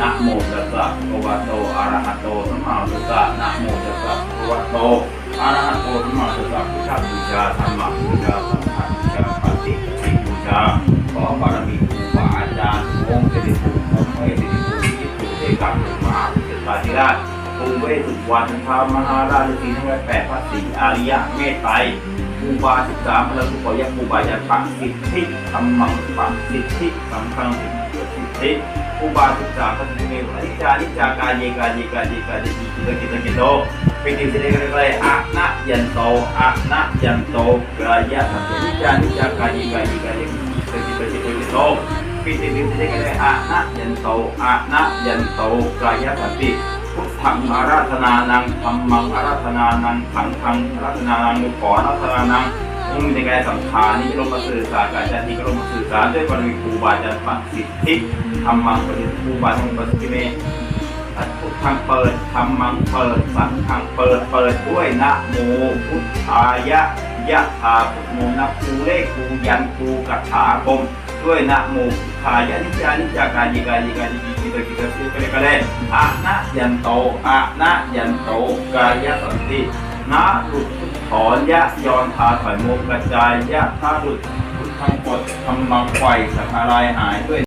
นะโมตัสสะภะคะวะโตอะระหะโตสัมมาสัมพุทธัสสะนะโมตัสสะภะคะวะโตอะระหะโตสัมมาสัมพุทธัสสะพุทธบูชาธรรมบูชาสังฆบูชาปฏิปิบูชาขอบารมีครูบาอาจารย์องค์เสด็จปู่องค์เสด็จปู่ที่ถูกเอกกับมหาพุทธาธิราช องเวสุวรรณพามหาราชสีทั้งแปดพระศรีอาริยะเมตไตรครูบาสิบสามพระสุขยครูบายันปักสิทธิธรรมังปักสิทธิสังฆังสิทธิครูบาสิบสามพระสุเมวอนิจานิจากายเยกาเยกาเยกาเยกิตกิตกิโตปิติสิเดกเลยอะนะยันโตอะนะยันโตกายะสัมปนิจจานิจากาเยกาเยกาเยกิตกิตกิตกิโตปิติสิเดกเลยอะนะยันโตอะนะยันโตกายะสัมปิ พุทธังอาราธนานังธรรมังอาราธนานังขังขังอาราธนานังขออาราธนานังองค์ในกายสังขารนี้ก็ลงมาสื่อสารกับอาจารย์นี้ก็ลงมาสื่อสารด้วยบารมีครูบาอาจารย์ปักสิทธิธรรมังปฏิครูบาอาจารย์ปักสิทธิเมพุทธังเปิดธรรมังเปิดสังฆังเปิดเปิดด้วยนะโมพุทธายะยะธาพุทโมนะครูเลกูยันครูกัถาคม ด้วยนะโมขายานิจจานิจากายิกายกายกิตกิตสิกะเรกะเดอะนะยันโตอะนะยันโตกายสันตินะหลุดถอนยะยอนทาถอยโมกกระจายยะถ้าหลุดทั้งปดธรรมังไฟสักอะไรหายด้วย